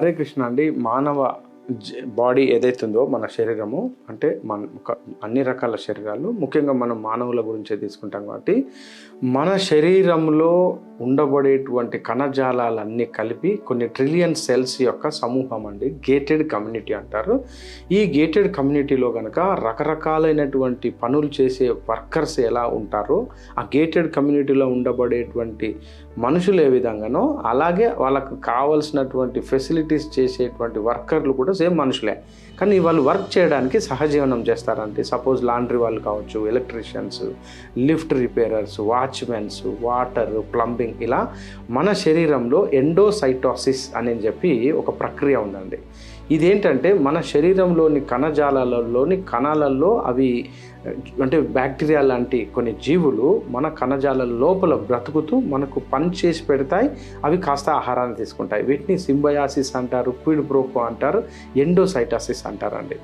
హరే కృష్ణ అండి. మానవ జ- బాడీ ఏదైతే ఉందో మన శరీరము అంటే మన ఒక- అన్ని రకాల శరీరాలు ముఖ్యంగా మనం మానవుల గురించే తీసుకుంటాం కాబట్టి మన శరీరంలో ఉండబడేటువంటి కణజాలాలన్నీ కలిపి కొన్ని ట్రిలియన్ సెల్స్ యొక్క సమూహం అండి. గేటెడ్ కమ్యూనిటీ అంటారు. ఈ గేటెడ్ కమ్యూనిటీలో కనుక రకరకాలైనటువంటి పనులు చేసే వర్కర్స్ ఎలా ఉంటారో ఆ గేటెడ్ కమ్యూనిటీలో ఉండబడేటువంటి మనుషులు ఏ విధంగానో అలాగే వాళ్ళకు కావలసినటువంటి ఫెసిలిటీస్ చేసేటువంటి వర్కర్లు కూడా సేమ్ మనుషులే. కానీ వాళ్ళు వర్క్ చేయడానికి సహజీవనం చేస్తారంటే సపోజ్ లాండ్రీ వాళ్ళు కావచ్చు electricians lift repairers watchmens water plumbing ఇలా మన శరీరంలో ఎండోసైటోసిస్ అని చెప్పి ఒక ప్రక్రియ ఉందండి. ఇదేంటంటే మన శరీరంలోని కణజాలాలలోని కణాలలో అవి అంటే బ్యాక్టీరియా లాంటి కొన్ని జీవులు మన కణజాల లోపల బ్రతుకుతూ మనకు పని చేసి పెడతాయి. అవి కాస్త ఆహారాన్ని తీసుకుంటాయి. వీటిని సింబయాసిస్ అంటారు క్విడ్ ప్రోకో అంటారు ఎండోసైటాసిస్ అంటారండి.